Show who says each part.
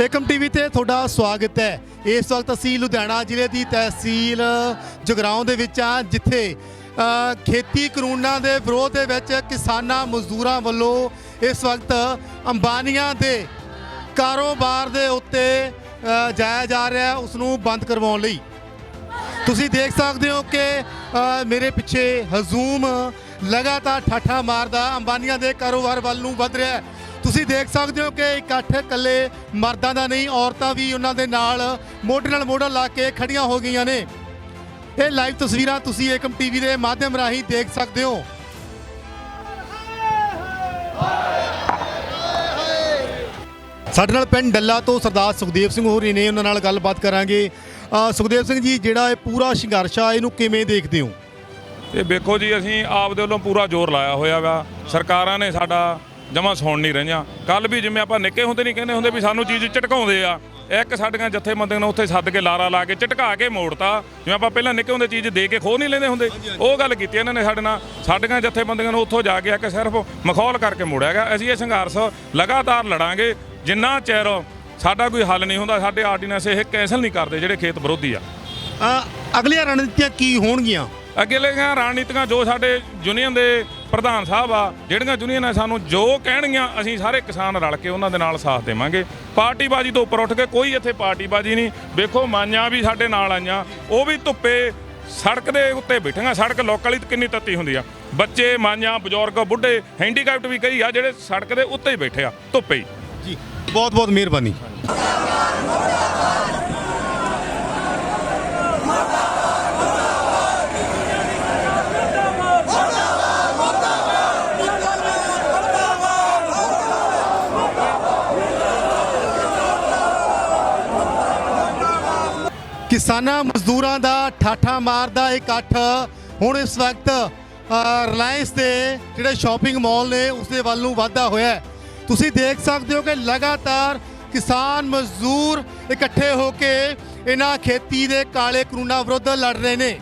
Speaker 1: Ekam TV ਤੇ ਤੁਹਾਡਾ ਸਵਾਗਤ ਹੈ। ਇਸ ਵਕਤ ਅਸੀਂ ਲੁਧਿਆਣਾ ਜ਼ਿਲ੍ਹੇ ਦੀ ਤਹਿਸੀਲ ਜਗਰਾਉਂ ਦੇ ਵਿੱਚ ਆ ਜਿੱਥੇ ਖੇਤੀ ਕਾਨੂੰਨਾਂ ਦੇ ਵਿਰੋਧ ਦੇ ਵਿੱਚ ਕਿਸਾਨਾਂ ਮਜ਼ਦੂਰਾਂ ਵੱਲੋਂ ਇਸ ਵਕਤ ਅੰਬਾਨੀਆਂ ਦੇ ਕਾਰੋਬਾਰ ਦੇ ਉੱਤੇ ਜਾਇਆ ਜਾ ਰਿਹਾ ਹੈ ਉਸ ਨੂੰ ਬੰਦ ਕਰਵਾਉਣ ਲਈ। ਤੁਸੀਂ ਦੇਖ ਸਕਦੇ ਹੋ ਕਿ ਮੇਰੇ ਪਿੱਛੇ ਹਜ਼ੂਮ ਲਗਾਤਾਰ ਠਾਠਾ ਮਾਰਦਾ ਅੰਬਾਨੀਆਂ ਦੇ ਕਾਰੋਬਾਰ ਵੱਲ ਨੂੰ ਵਧ ਰਿਹਾ ਹੈ। ਤੁਸੀਂ ਦੇਖ ਸਕਦੇ ਹੋ ਕਿ ਇਕੱਠ ਇਕੱਲੇ ਮਰਦਾਂ ਦਾ ਨਹੀਂ, ਔਰਤਾਂ ਵੀ ਉਹਨਾਂ ਦੇ ਨਾਲ ਮੋਢੇ ਨਾਲ ਮੋਢਾ ਲਾ ਕੇ ਖੜੀਆਂ ਹੋ ਗਈਆਂ ਨੇ। ਇਹ ਲਾਈਵ ਤਸਵੀਰਾਂ ਤੁਸੀਂ ਏਕਮ ਟੀਵੀ ਦੇ ਮਾਧਿਅਮ ਰਾਹੀਂ ਦੇਖ ਸਕਦੇ ਹੋ। ਸਾਡੇ ਨਾਲ ਪਿੰਡ ਡੱਲਾ ਤੋਂ ਸਰਦਾਰ ਸੁਖਦੇਵ ਸਿੰਘ ਹੋਰੀ ਨੇ ਉਹਨਾਂ ਨਾਲ ਗੱਲਬਾਤ ਕਰਾਂਗੇ। ਸੁਖਦੇਵ ਸਿੰਘ ਜੀ, ਜਿਹੜਾ ਇਹ ਪੂਰਾ ਸੰਘਰਸ਼ ਆ, ਇਹਨੂੰ ਕਿਵੇਂ ਦੇਖਦੇ ਹੋ?
Speaker 2: ਇਹ ਵੇਖੋ ਜੀ, ਅਸੀਂ ਆਪ ਦੇ ਵੱਲੋਂ ਪੂਰਾ ਜ਼ੋਰ ਲਾਇਆ ਹੋਇਆ ਵਾ ਸਰਕਾਰਾਂ ਨੇ ਸਾਡਾ ਜਮਾ ਸੁਣ ਨਹੀਂ ਰਹੀਆਂ। ਕੱਲ ਵੀ ਜਿਵੇਂ ਆਪਾਂ ਨਿੱਕੇ ਹੁੰਦੇ ਨਹੀਂ ਕਹਿੰਦੇ ਹੁੰਦੇ ਵੀ ਸਾਨੂੰ ਚੀਜ਼ ਝਟਕਾਉਂਦੇ ਆ। ਇੱਕ ਸਾਡੀਆਂ ਜਥੇਬੰਦੀਆਂ ਨੂੰ ਉੱਥੇ ਸੱਦ ਕੇ ਲਾਰਾ ਲਾ ਕੇ ਝਟਕਾ ਕੇ ਮੋੜਤਾ। ਜਿਵੇਂ ਆਪਾਂ ਪਹਿਲਾਂ ਨਿੱਕੇ ਹੁੰਦੇ ਚੀਜ਼ ਦੇ ਕੇ ਖੋ ਨਹੀਂ ਲੈਂਦੇ ਹੁੰਦੇ। ਉਹ ਗੱਲ ਕੀਤੀ ਇਹਨਾਂ ਨੇ ਸਾਡੇ ਨਾਲ। ਸਾਡੀਆਂ ਜਥੇਬੰਦੀਆਂ ਨੂੰ ਉੱਥੋਂ ਜਾ ਕੇ ਆ ਕੇ ਸਿਰਫ ਮਖੌਲ ਕਰਕੇ ਮੋੜਿਆ ਗਿਆ। ਅਸੀਂ ਇਹ ਸੰਘਰਸ਼ ਲਗਾਤਾਰ ਲੜਾਂਗੇ। ਜਿੰਨਾ ਚਿਰ ਸਾਡਾ ਕੋਈ ਹੱਲ ਨਹੀਂ ਹੁੰਦਾ ਸਾਡੇ ਆਰਡੀਨੈਂਸ ਇਹ ਕੈਂਸਲ ਨਹੀਂ ਕਰਦੇ ਜਿਹੜੇ ਖੇਤ ਵਿਰੋਧੀ ਆ।
Speaker 1: ਅਗਲੀਆਂ ਰਣਨੀਤੀਆਂ ਕੀ ਹੋਣਗੀਆਂ?
Speaker 2: ਅਗੇਲੀਆਂ ਰਣਨੀਤੀਆਂ ਜੋ ਸਾਡੇ ਯੂਨੀਅਨ ਦੇ ਪ੍ਰਧਾਨ ਸਾਹਿਬ ਆ, ਜਿਹੜੀਆਂ ਯੂਨੀਅਨਾਂ ਸਾਨੂੰ ਜੋ ਕਹਿਣਗੀਆਂ, ਅਸੀਂ ਸਾਰੇ ਕਿਸਾਨ ਰਲ ਕੇ ਉਹਨਾਂ ਦੇ ਨਾਲ ਸਾਥ ਦੇਵਾਂਗੇ। ਪਾਰਟੀਬਾਜ਼ੀ ਤੋਂ ਉੱਪਰ ਉੱਠ ਕੇ ਕੋਈ ਇੱਥੇ ਪਾਰਟੀਬਾਜ਼ੀ ਨਹੀਂ। ਵੇਖੋ, ਮਾਈਆਂ ਵੀ ਸਾਡੇ ਨਾਲ ਆਈਆਂ। ਉਹ ਵੀ ਧੁੱਪੇ ਸੜਕ ਦੇ ਉੱਤੇ ਬੈਠੀਆਂ। ਸੜਕ ਲੋਕਾਂ ਲਈ ਕਿੰਨੀ ਤੱਤੀ ਹੁੰਦੀ ਆ। ਬੱਚੇ, ਮਾਈਆਂ, ਬਜ਼ੁਰਗ, ਬੁੱਢੇ ਹੈਂਡੀਕੈਪਟ ਵੀ ਕਈ ਆ, ਜਿਹੜੇ ਸੜਕ ਦੇ ਉੱਤੇ ਹੀ ਬੈਠੇ ਆ, ਧੁੱਪੇ ਹੀ।
Speaker 1: ਜੀ ਬਹੁਤ ਬਹੁਤ ਮਿਹਰਬਾਨੀ। ਕਿਸਾਨਾਂ ਮਜ਼ਦੂਰਾਂ ਦਾ ਠਾਠਾ ਮਾਰਦਾ ਇਕੱਠ ਹੁਣ ਇਸ ਵਕਤ ਰਿਲਾਇੰਸ ਦੇ ਜਿਹੜੇ ਸ਼ਾਪਿੰਗ ਮਾਲ ਨੇ ਉਸ ਦੇ ਵੱਲ ਨੂੰ ਵਾਧਾ ਹੋਇਆ ਤੁਸੀਂ ਦੇਖ ਸਕਦੇ ਹੋ ਕਿ ਲਗਾਤਾਰ ਕਿਸਾਨ ਮਜ਼ਦੂਰ ਇਕੱਠੇ ਹੋ ਕੇ ਇਹਨਾਂ ਖੇਤੀ ਦੇ ਕਾਲੇ ਕਾਨੂੰਨਾਂ ਵਿਰੁੱਧ ਲੜ ਰਹੇ ਨੇ।